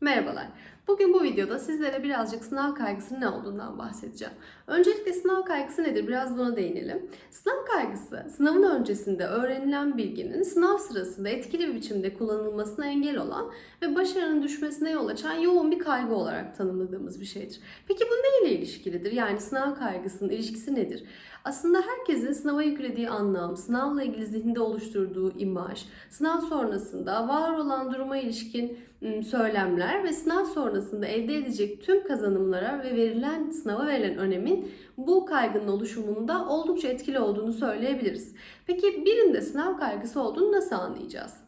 Merhabalar. Bugün bu videoda sizlere birazcık sınav kaygısının ne olduğundan bahsedeceğim. Öncelikle sınav kaygısı nedir? Biraz buna değinelim. Sınav kaygısı, sınavın öncesinde öğrenilen bilginin sınav sırasında etkili bir biçimde kullanılmasına engel olan ve başarının düşmesine yol açan yoğun bir kaygı olarak tanımladığımız bir şeydir. Peki bu neyle ilişkilidir? Yani sınav kaygısının ilişkisi nedir? Aslında herkesin sınava yüklediği anlam, sınavla ilgili zihinde oluşturduğu imaj, sınav sonrasında var olan duruma ilişkin ım, söylemler ve sınav sonrasında elde edecek tüm kazanımlara ve verilen sınava verilen önemin bu kaygının oluşumunda oldukça etkili olduğunu söyleyebiliriz. Peki birinde sınav kaygısı olduğunu nasıl anlayacağız?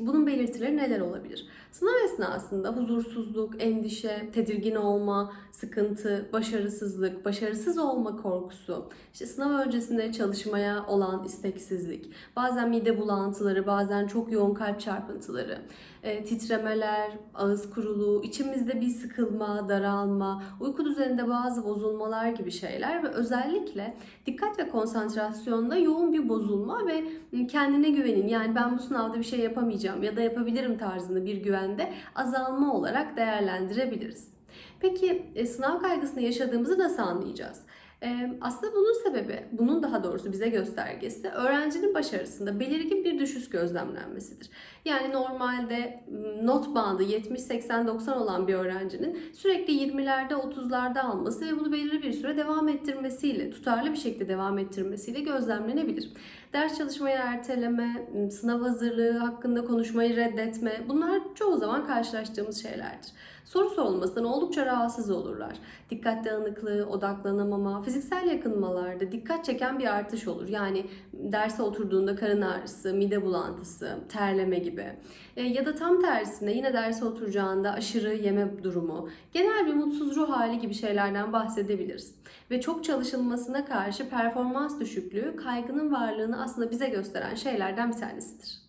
Bunun belirtileri neler olabilir? Sınav esnasında huzursuzluk, endişe, tedirgin olma, sıkıntı, başarısızlık, başarısız olma korkusu, işte sınav öncesinde çalışmaya olan isteksizlik, bazen mide bulantıları, bazen çok yoğun kalp çarpıntıları, e, titremeler, ağız kuruluğu, içimizde bir sıkılma, daralma, uyku düzeninde bazı bozulmalar gibi şeyler ve özellikle dikkat ve konsantrasyonda yoğun bir bozulma ve kendine güvenin yani ben bu sınavda bir şey yapamayacağım ya da yapabilirim tarzında bir güvende azalma olarak değerlendirebiliriz. Peki e, sınav kaygısını yaşadığımızı nasıl anlayacağız? Aslında bunun sebebi, bunun daha doğrusu bize göstergesi öğrencinin başarısında belirgin bir düşüş gözlemlenmesidir. Yani normalde not bandı 70-80-90 olan bir öğrencinin sürekli 20'lerde 30'larda alması ve bunu belirli bir süre devam ettirmesiyle, tutarlı bir şekilde devam ettirmesiyle gözlemlenebilir. Ders çalışmayı erteleme, sınav hazırlığı hakkında konuşmayı reddetme bunlar çoğu zaman karşılaştığımız şeylerdir. Soru sorulmasından oldukça rahatsız olurlar. Dikkat dağınıklığı, odaklanamama, fiziksel yakınmalarda dikkat çeken bir artış olur. Yani derse oturduğunda karın ağrısı, mide bulantısı, terleme gibi. E, ya da tam tersine yine derse oturacağında aşırı yeme durumu, genel bir mutsuz ruh hali gibi şeylerden bahsedebiliriz. Ve çok çalışılmasına karşı performans düşüklüğü kaygının varlığını aslında bize gösteren şeylerden bir tanesidir.